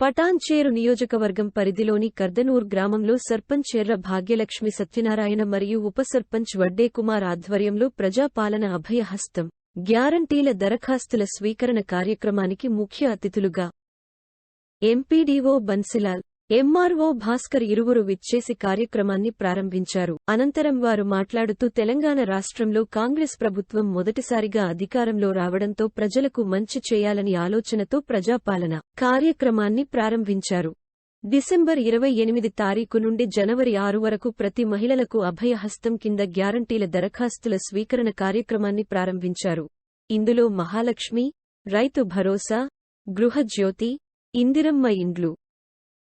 పటాన్చేరు నియోజకవర్గం పరిధిలోని కర్దనూర్ గ్రామంలో సర్పంచ్ ఎర్ర భాగ్యలక్ష్మి సత్యనారాయణ మరియు ఉప సర్పంచ్ వడ్డే కుమార్ ఆధ్వర్యంలో ప్రజాపాలన అభయహస్తం గ్యారంటీల దరఖాస్తుల స్వీకరణ కార్యక్రమానికి ముఖ్య అతిథులుగా ఎంపీడీఓ బన్సిలాల్ ఎంఆర్ఓ భాస్కర్ ఇరువురు విచ్చేసి కార్యక్రమాన్ని ప్రారంభించారు. అనంతరం వారు మాట్లాడుతూ తెలంగాణ రాష్ట్రంలో కాంగ్రెస్ ప్రభుత్వం మొదటిసారిగా అధికారంలో రావడంతో ప్రజలకు మంచి చేయాలని ఆలోచనతో ప్రజాపాలన కార్యక్రమాన్ని ప్రారంభించారు. డిసెంబర్ ఇరవై ఎనిమిది తారీఖు నుండి జనవరి ఆరు వరకు ప్రతి మహిళలకు అభయహస్తం కింద గ్యారంటీల దరఖాస్తుల స్వీకరణ కార్యక్రమాన్ని ప్రారంభించారు. ఇందులో మహాలక్ష్మి రైతు భరోసా గృహజ్యోతి ఇందిరమ్మ ఇండ్లు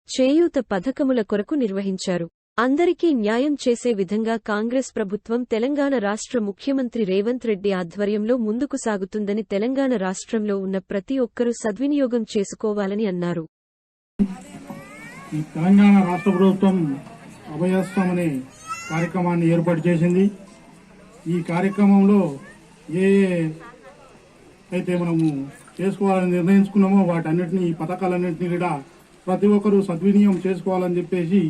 చేయూత పథకముల కొరకు నిర్వహించారు. అందరికీ న్యాయం చేసే విధంగా కాంగ్రెస్ ప్రభుత్వం తెలంగాణ రాష్ట్ర ముఖ్యమంత్రి రేవంత్ రెడ్డి ఆధ్వర్యంలో ముందుకు సాగుతుందని తెలంగాణ రాష్ట్రంలో ఉన్న ప్రతి ఒక్కరూ సద్వినియోగం చేసుకోవాలని అన్నారు. తెలంగాణ రాష్ట్ర ప్రభుత్వం అభయస్థం కార్యక్రమాన్ని ఏర్పాటు చేసింది. ఈ కార్యక్రమంలో ఏ ఏ అయితే మనము చేసుకోవాలని నిర్ణయించుకున్నామో వాటన్నిటిని ఈ పథకాలన్నింటినీ కూడా ప్రతి ఒక్కరూ సద్వినియోగం చేసుకోవాలని చెప్పేసి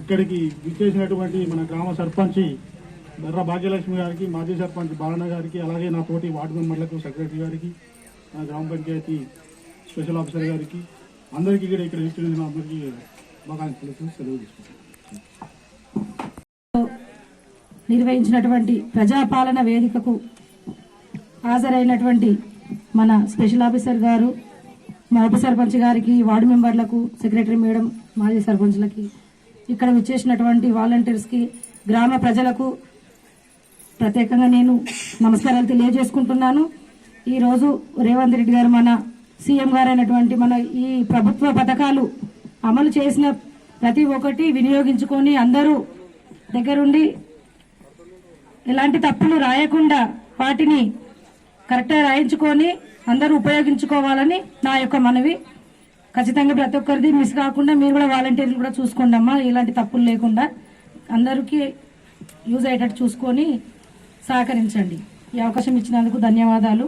ఇక్కడికి విచ్చేసినటువంటి మన గ్రామ సర్పంచి బెర్ర భాగ్యలక్ష్మి గారికి మాజీ సర్పంచ్ బాలన్న గారికి అలాగే నా తోటి వార్డు మెంబర్లకు సెక్రటరీ గారికి నా గ్రామ పంచాయతీ స్పెషల్ ఆఫీసర్ గారికి అందరికీ కూడా ఇక్కడ ఇచ్చిన అందరికీ బాగా తెలుసు సెలవు నిర్వహించినటువంటి ప్రజాపాలన వేదికకు హాజరైనటువంటి మన స్పెషల్ ఆఫీసర్ గారు మా ఉప సర్పంచ్ గారికి వార్డు మెంబర్లకు సెక్రటరీ మేడం మాజీ సర్పంచ్లకి ఇక్కడ విచ్చేసినటువంటి వాలంటీర్స్కి గ్రామ ప్రజలకు ప్రత్యేకంగా నేను నమస్కారాలు తెలియజేసుకుంటున్నాను. ఈరోజు రేవంత్ రెడ్డి గారు మన సీఎం గారు అయినటువంటి మన ఈ ప్రభుత్వ పథకాలు అమలు చేసిన ప్రతి ఒక్కటి వినియోగించుకొని అందరూ దగ్గరుండి ఎలాంటి తప్పులు రాయకుండా వాటిని కరెక్ట్గా రాయించుకొని అందరూ ఉపయోగించుకోవాలని నా యొక్క మనవి. ఖచ్చితంగా ప్రతి ఒక్కరిది మిస్ కాకుండా మీరు కూడా వాలంటీర్లు కూడా చూసుకోండి అమ్మా ఇలాంటి తప్పులు లేకుండా అందరికీ యూజ్ అయ్యేటట్టు చూసుకొని సహకరించండి. ఈ అవకాశం ఇచ్చినందుకు ధన్యవాదాలు.